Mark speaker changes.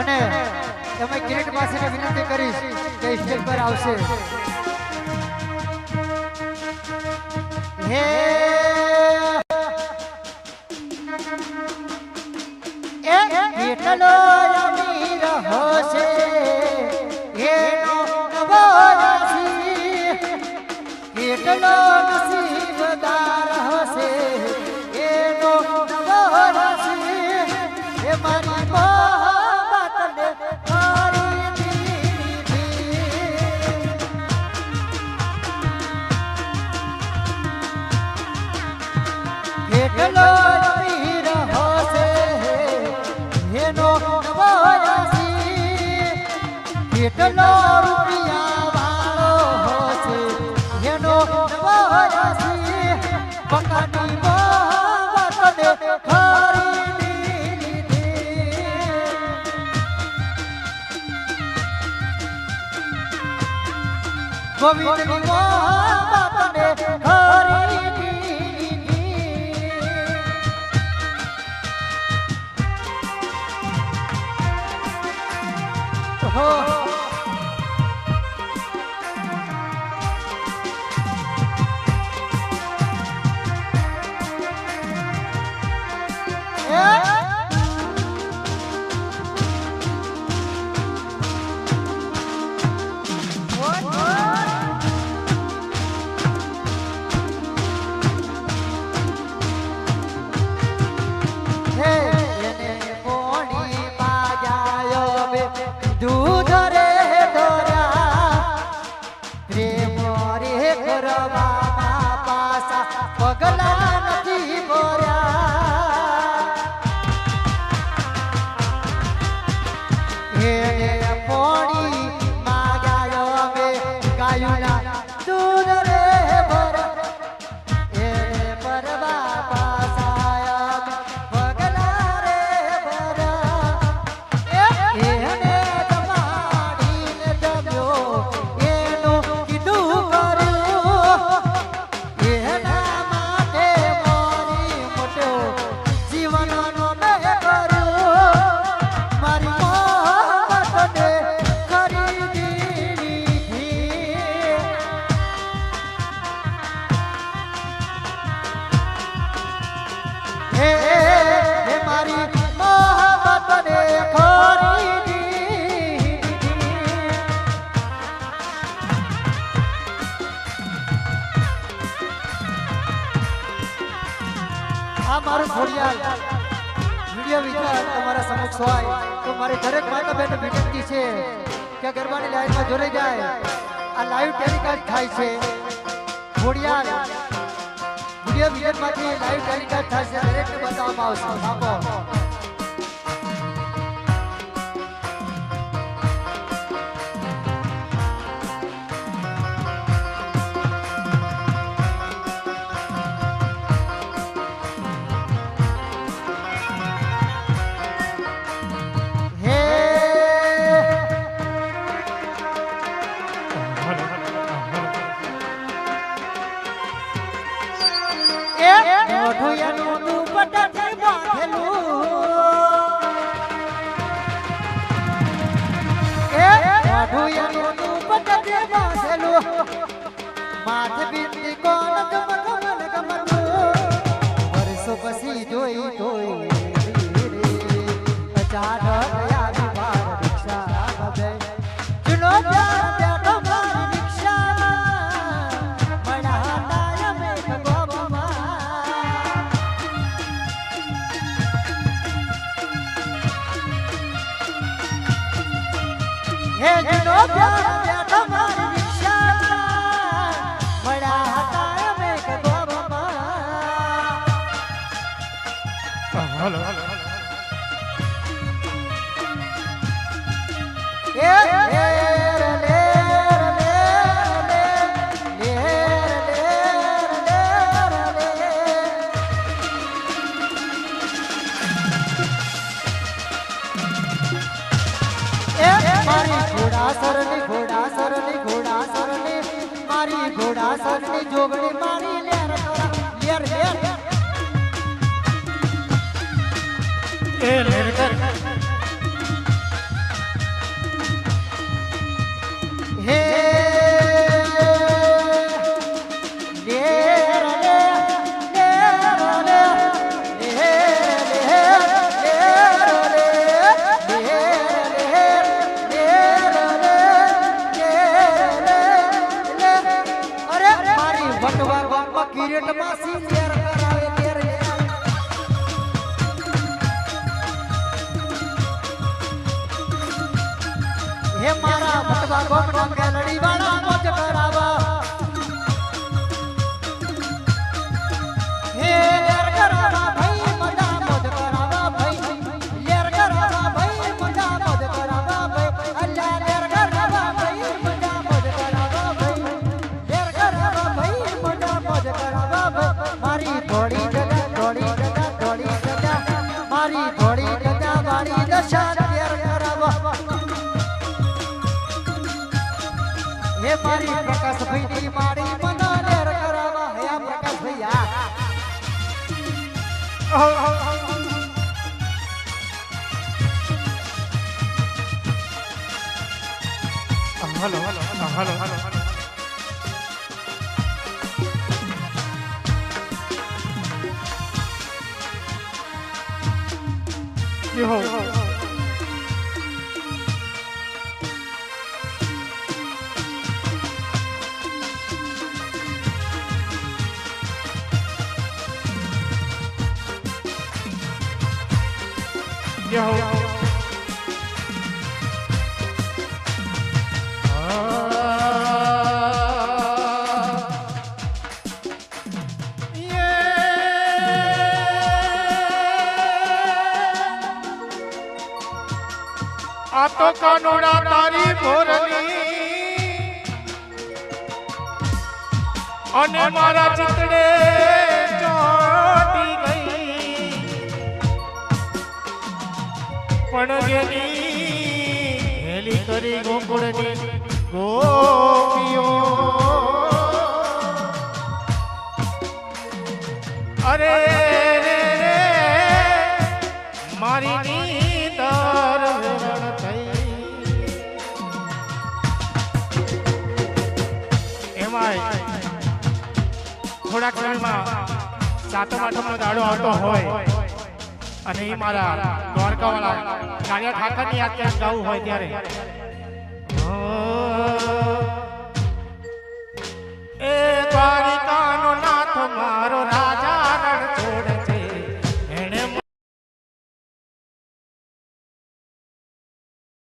Speaker 1: અને તમે કિરીટ પાસેને વિનંતી કરીશ કે સ્ટેજ પર આવશે. હે એ કેટલો રૂપિયા વાળો હશે એનો નવો રાશિ પકાની મોહબ્બતને ખરીદી લીધી. એને પોણી ખોડિયાલ વીડિયો વિચાર તમારા સમક્ષ હોય તો મારી દરેક માતા બહેન વિનંતી છે કે ગરબાની લાઈનમાં જોડાઈ જાય. આ લાઈવ ટેલિકાસ્ટ થાય છે. ખોડિયાલ વીડિયો વિઝનમાંથી લાઈવ ટેલિકાસ્ટ થાય છે. દરેકને બતાવવામાં આવશે. મોઢું એનું દુપટ્ટાથી બાંધેલું. માથે બિંદી કોણ ગમ ગમ ગમતું. વર્ષો પછી જોઈ તોય અચાનક આવી માર રિક્ષામાં બે. જૂનો પ્યાર બેઠો મારી રિક્ષામાં. મળ્યા હતા અમે ગોવામાં. હે મારી ઘોડાસરની ઘોડાસરની ઘોડાસરની મારી ઘોડાસરની જોગણી મારી લેર લેર લેર.
Speaker 2: કિરીટમાં સિલિયર કરાવે ત્યારે
Speaker 1: હે મારા ભટવા ગોપના હે મારી પ્રકાશ ભાઈ ની મારી મના લેર કરાવા હે આ Prakash hello hello
Speaker 2: hello hello hello hello હો. આ તો કાનોડા તારી ભોરની અને મારા ચિતડે ચોટી પણ જેની હેલી કરી ગોકુળની ગોપીઓ. અરે મારી નીંદર થઈ. એમાંય થોડાક સમયમાં સાતમ આઠમનો દાડો આવતો હોય. અને એ મારા દ્વારકાવાળા કાળિયા ઠાકરની યાદ ક્યાંક ગાવું હોય ત્યારે.